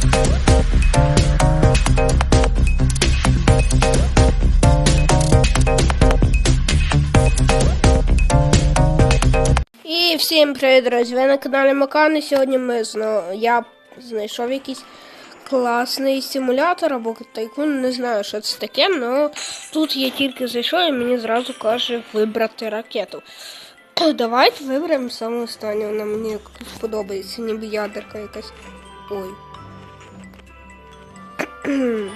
І всім привіт, друзі! Ви на каналі Макан, і сьогодні ми знову я знайшов якийсь класний симулятор або тайкун, не знаю, що це таке, але тут я тільки зайшов і мені зразу каже вибрати ракету. Давайте виберемо саме останню, вона мені подобається, ніби ядерка якась. Ой.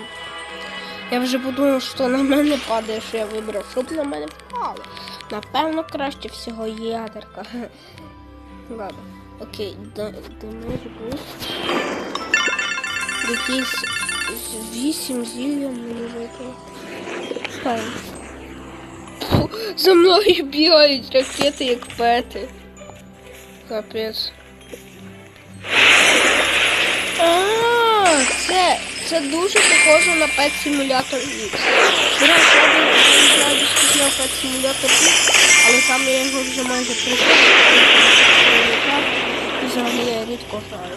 Я вже подумав, що на мене падає, що я вибрав, щоб на мене впало. Напевно, краще всього ядерка. Ладно. Окей, де, де може? Якісь вісім зілля мені. Ставимо. За мною бігають ракети, як пети. Капець. А, це, це дуже похоже на Pet Simulator X. Я не знаю, Pet Simulator X, але там я його вже майже пройшов. І взагалі я рідко граю.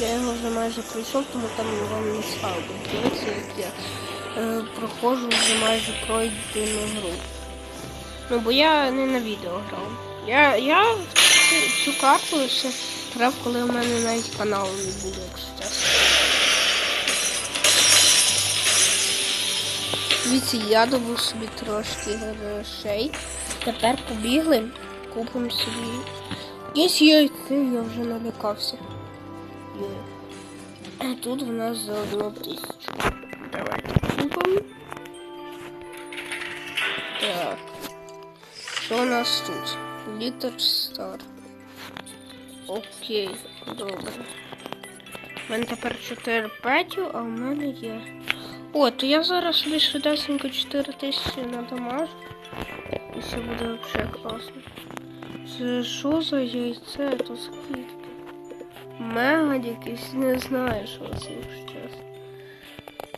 Я його вже майже пройшов, тому там вам не став. Дивіться, як я е, проходжу вже майже пройдену гру. Ну, бо я не на відео грав. Я, я цю, цю карту ще грав, коли у мене навіть каналу не було, якщо чесно. Дивіться, я добув собі трошки грошей. Тепер побігли, купимо собі. Якісь яйця, я вже налякався. А Тут в нас за одну тисячу. Давайте купимо. Так. Що у нас тут? Літер Стар. Окей, добре. У мене тепер 4 петю, а в мене є. О, то я зараз собі швидесенько 4 тисячі надамажу. І все буде взагалі класно. Це що за яйце? То скільки? Мега якийсь, не знаю, що це, якщо чесно.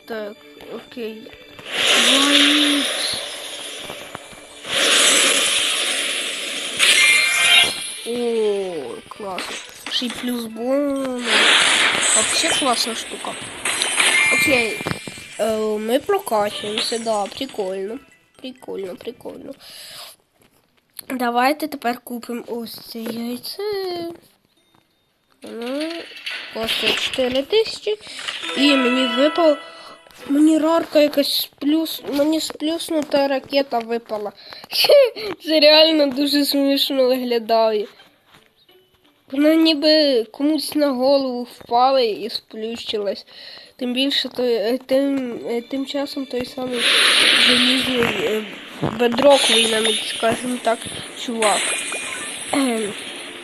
Так, окей. Вайт. О, классно. Й плюс бонус. Вообще классная штука. Окей. Э, мы прокачуємося, да, прикольно. Прикольно, прикольно. Давайте тепер купимо ось це яйце. Ну, коштує 4 тисячі. І мені випав. Мені рарка якась плюс. Мені сплюснута ракета випала. Це реально дуже смішно виглядає. Вона ніби комусь на голову впала і сплющилась. Тим більше той, е, тим, е, тим часом той самий залізний е, бедроковий навіть, скажімо так, чувак. Ем,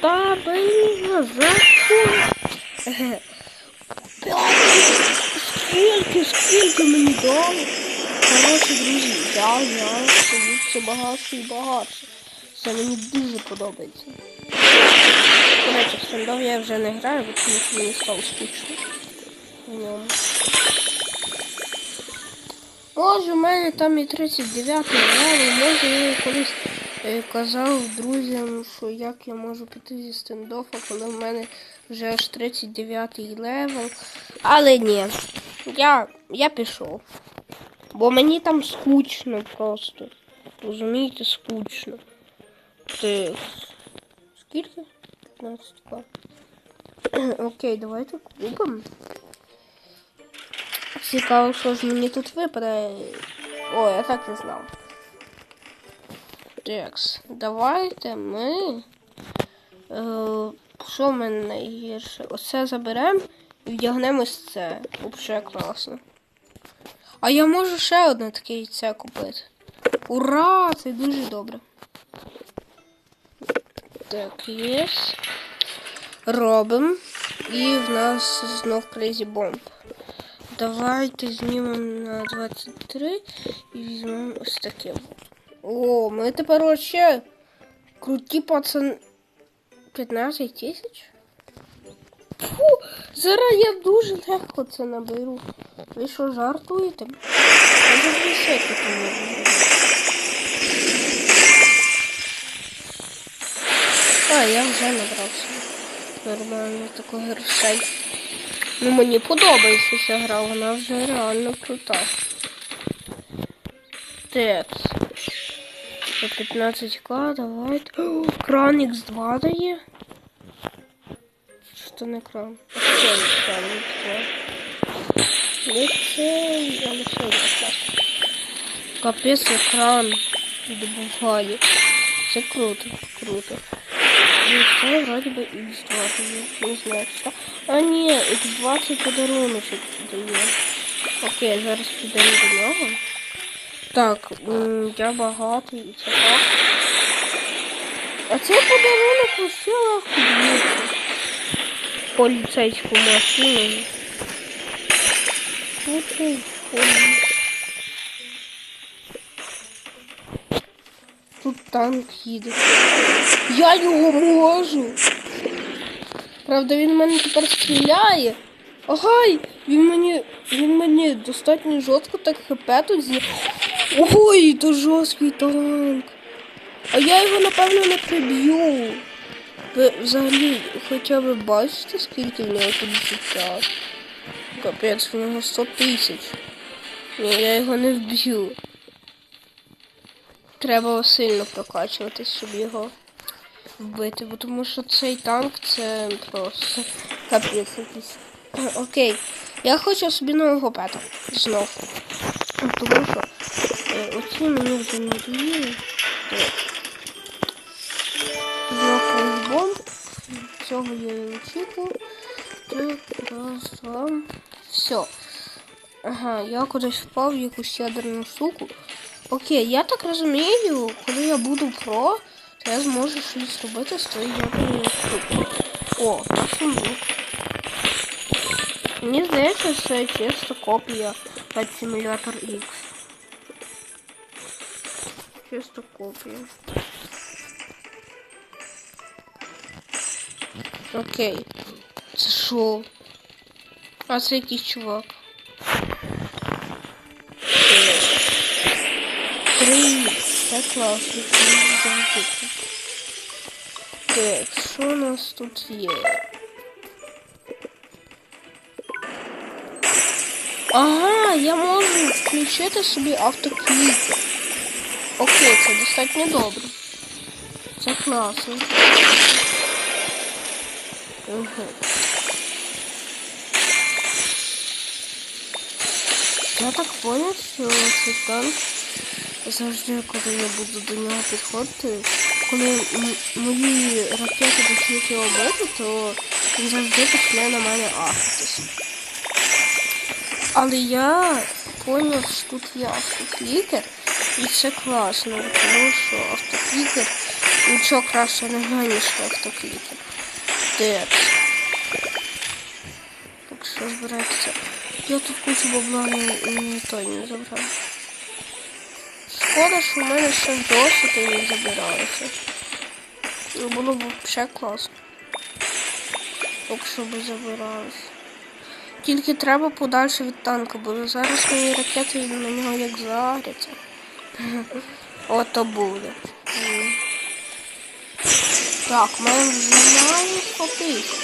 Та блін, назад. Е, Скільки, скільки мені дали? Коротше, друзі, я, я стою все багатше і багатше. Це мені дуже подобається. До в стендов я вже не граю, бо тому що мені стало скучно в ньому. Може, в мене там і 39 левел, може я колись е, казав друзям, що як я можу піти зі стендофа, коли в мене вже аж 39 левел. Але ні, я, я пішов. Бо мені там скучно просто. Розумієте, скучно. Ти... Скільки? 15 к. Окей, давайте купимо. Цікаво, що ж мені тут випаде. О, я так і знав. Текс, давайте ми. Е, що в мене найгірше? Оце заберемо і вдягнемо ось це. Взагалі класно. А я можу ще одне таке яйце купити. Ура! Це дуже добре. Так, є. Робимо. І в нас знов Crazy Bomb. Давайте знімемо на 23 і візьмемо ось таке. О, ми тепер вообще круті пацан. 15 тисяч? Фу, зараз я дуже легко це наберу. Ви що, жартуєте? Я вже високо тому. А, я вже набрався. нормально такого грошей. Ну мені подобається ця гра, вона вже реально крута. Так. По 15к, давайте. О, кран X2 дає. Що не кран? А що не кран X2? Не цей, а не так. Капець екран добуває. Це круто, круто. Ну, це вроді би X2 дає. Не знаю, що. А ні, X2 це подаруночок дає. Окей, зараз підемо до нього. Так, я багатий і це так. А цей подарунок легко б'ється. Поліцейську машину. Окей, ходимо. Танк їде. Я його можу. Правда, він мене тепер стріляє. Агай! Він мені. Він мені достатньо жорстко так хп тут з'є. Ой, то жорсткий танк. А я його напевно не приб'ю. Ви взагалі хоча б бачите, скільки в нього тут життя? Капець, в нього 100 тисяч. Ні, я його не вб'ю. Треба сильно прокачуватись, щоб його вбити, бо тому що цей танк це просто капець якийсь. Окей, я хочу собі нового пета. Знов. Тому що е, оці мені вже не доїли. Знов бомб. Цього я очікував. Так, раз, два. Все. Ага, я кудись впав в якусь ядерну суку. Окей, я так розумію, коли я буду про, то я зможу щось зробити з тої ядерної штуки. О, так сундук. Мені здається, це чисто копія під симулятор X. Чисто копія. Окей. Це що? А це якийсь чувак. Привіт. Так класно. Так, що у нас тут є? Ага, я можу включити собі автокліки. Окей, це достатньо добре. Це класно. Угу. Я так поняв, що цей танк завжди, коли я буду до нього підходити, коли мої ракети почнуть його бити, то він завжди почне на мене ахатись. Але я поняв, що тут є автоклікер, і це класно, тому що автоклікер нічого краще не знає, ніж автоклікер. Де? Так що збирається. Я тут кучу бабла не, не той не забрав шкода, що в мене ще досить не забиралися. Було б ще класно. Якщо б забиралися. Тільки треба подальше від танка, бо зараз мої ракети на нього як заряться. Ото буде. Так, в мене вже має хопить.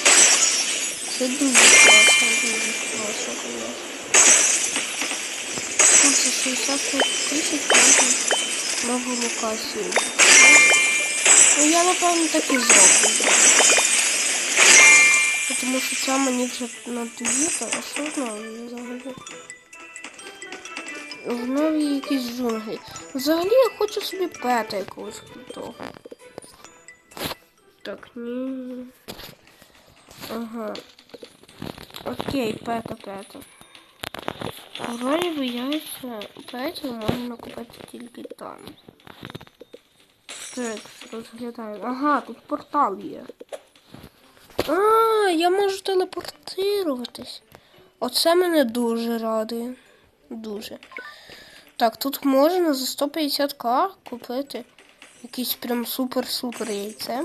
Це дуже класно, дуже класно, звісно. 60 тисяч нову локацію. Ну я напевно так і зроблю. Тому що це мені вже надоїло, а що знову взагалі? В нові якісь джунглі. Взагалі я хочу собі пета якогось крутого. Так, ні. Ага. Окей, пета, пета. Вроді би яйця петів можна купити тільки там. Так, розглядаємо. Ага, тут портал є. А, я можу телепортируватись. Оце мене дуже радує. Дуже. Так, тут можна за 150к купити якийсь прям супер-супер яйце.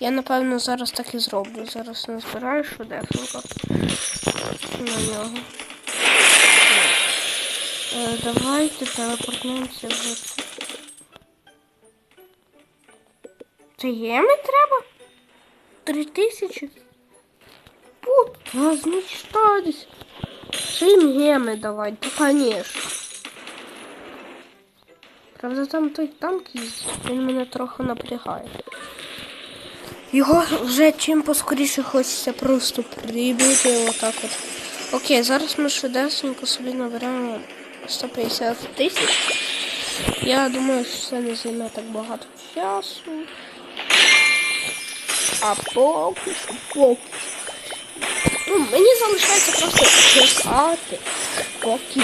Я напевно зараз так і зроблю. Зараз назбираю швидесенько на нього. Е, давайте телепортнемося в. Це єми треба? три тисячі? От, мечтались. Чим геми давай, то конечно. Правда, там той танк їздить, він мене трохи напрягає. Його вже чим поскоріше хочеться просто прибити отак от. Окей, зараз ми швидесенько собі наберемо 150 тисяч. Я думаю, що це не займе так багато часу. А поки що, поки. Ну, мені залишається просто чекати, поки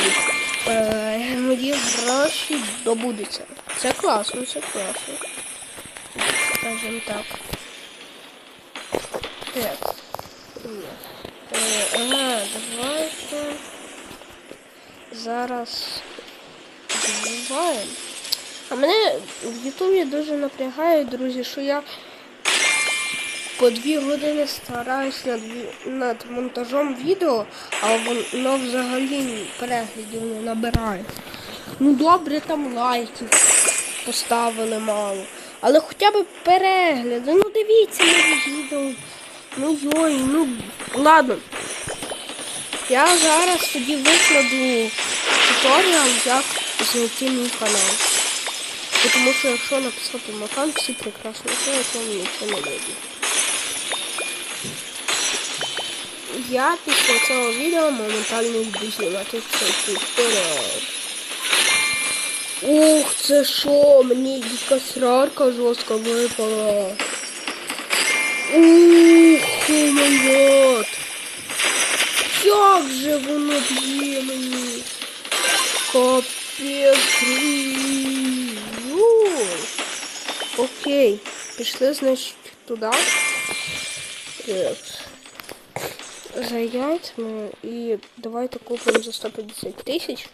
е, мої гроші добудуться. Це класно, це класно. Скажімо так. Так. Ні. Е, Ага, давайте. Зараз добуваємо. А мене в Ютубі дуже напрягає, друзі, що я по дві години стараюсь над, над монтажом відео, а воно взагалі переглядів не набирає. Ну добре, там лайків поставили мало. Але хоча б перегляди. Ну дивіться на відео. Ну йой, ну ладно. Я зараз тоді викладу туторіал, як знайти мій канал. Тому що якщо написати Макан, всі прекрасно знають, то нічого не вийде. Я після цього відео моментально йду знімати цей туторіал. Ух, це що? Мені якась рарка жорстка випала. Ух, о май гад. Як же воно б'є мені? Капець. Окей, пішли, значить, туди. За яйцями і давайте купимо за 150 тисяч.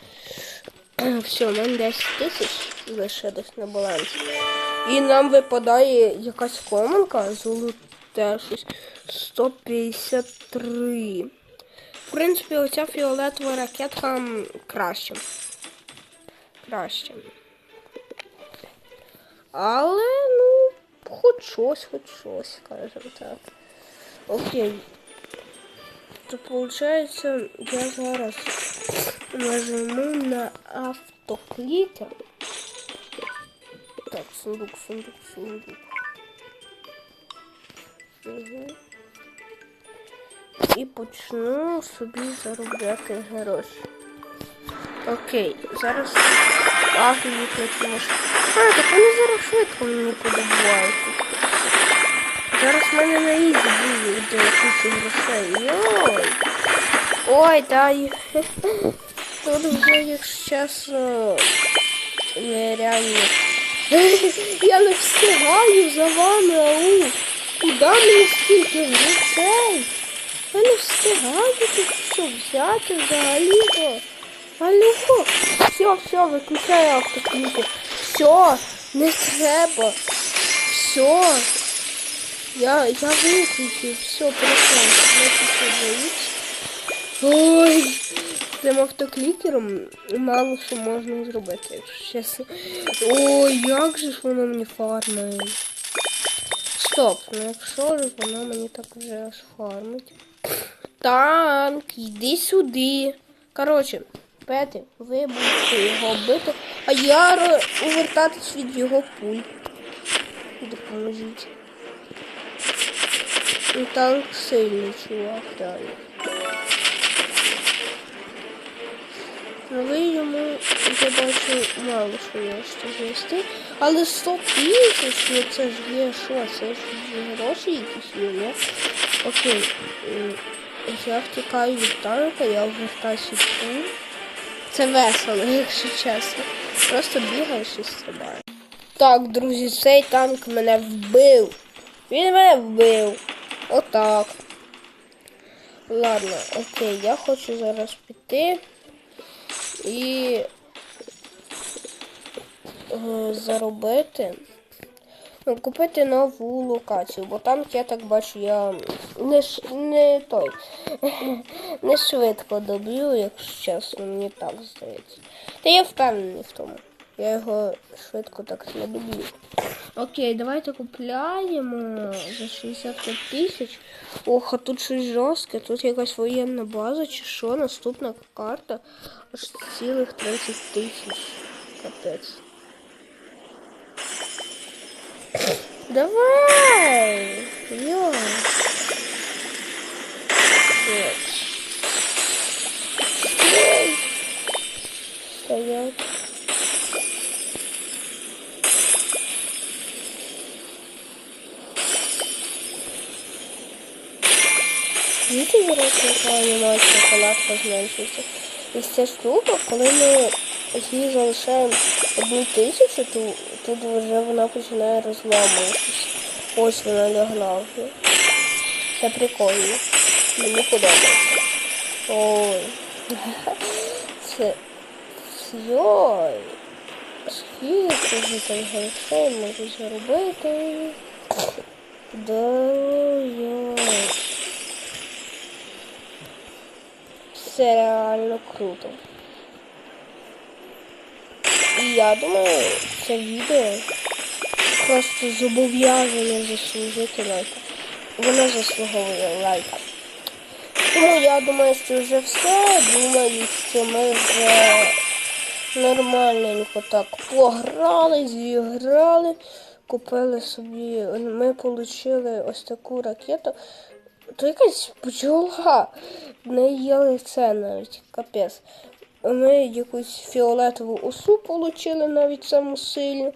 Все, нам 10 тисяч лишилось на балансі. І нам випадає якась команка золоте щось 153. В принципі, оця фіолетова ракетка краще. Краще. Але, ну, хоч щось, хоч щось, скажімо так. Окей. То виходить, я зараз нажму на автоклікер. Так, сундук, сундук, сундук. Угу. І почну собі заробляти гроші. Окей, зараз афії платимо. А, так вони зараз швидко мені подобають. Зараз в мене на ізі буде куча грошей. Йой! Ой, дай. Тут вже, якщо чесно, нереально. Я не встигаю за вами, ау. Куди мені стільки грошей? Я не встигаю тут що взяти взагалі-то. Алюхо, все, все, виключай автокліки. Все, не треба. Все. Я, я виключив, все, боїться. Ой, цим автоклікером мало що можна зробити, чесно. Ой, як же ж воно мені фармить. Стоп, ну якщо ж воно мені так вже аж фармить. Танк, йди сюди. Коротше, Пети, ви будете його бити, а я увертатись від його пуль. Допоможіть. Ну, танк сильний, чувак, реально. Ну, ви йому, я бачу, мало що є що знести. Але 100 тисяч, ну це ж є що, це ж гроші якісь є, не? Окей. Я втікаю від танка, я вертаюся пуль. Це весело, якщо чесно. Просто бігаєш і стрибаєш. Так, друзі, цей танк мене вбив. Він мене вбив. Отак. Ладно, окей, я хочу зараз піти і е, заробити. Ну, купити нову локацію, бо там, я так бачу, я не, ш- не той. не швидко доб'ю, якщо чесно, мені так здається. Та я впевнений в тому. Я його швидко так не люблю. Окей, давайте купляємо за 65 тисяч. Ох, а тут щось жорстке, тут якась воєнна база чи що, наступна карта. Аж цілих 30 тисяч. Капець. Давай! Йо! Стоять. Видите, зараз яка анімація палатка зменшується. І ця штука, коли ми її залишаємо одну тисячу, то тут вже вона починає розламуватися. Ось вона лягла вже. Це прикольно. Мені подобається. Ой. Це. Йой. Скільки ж там грошей можу заробити? Да йой. Це реально круто. Я думаю, це відео просто зобов'язане заслужити лайка. Воно заслуговує лайка. Тому я думаю, що вже все. Думаю, що ми вже нормальненько так пограли, зіграли, купили собі. Ми отримали ось таку ракету. То якась бджола. В неї є лице навіть, капець. Ми якусь фіолетову осу отримали навіть саму сильну.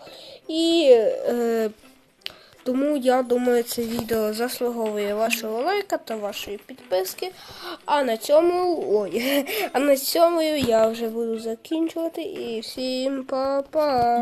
І е, тому я думаю, це відео заслуговує вашого лайка та вашої підписки. А на цьому. Ой, а на цьому я вже буду закінчувати. І всім па-па!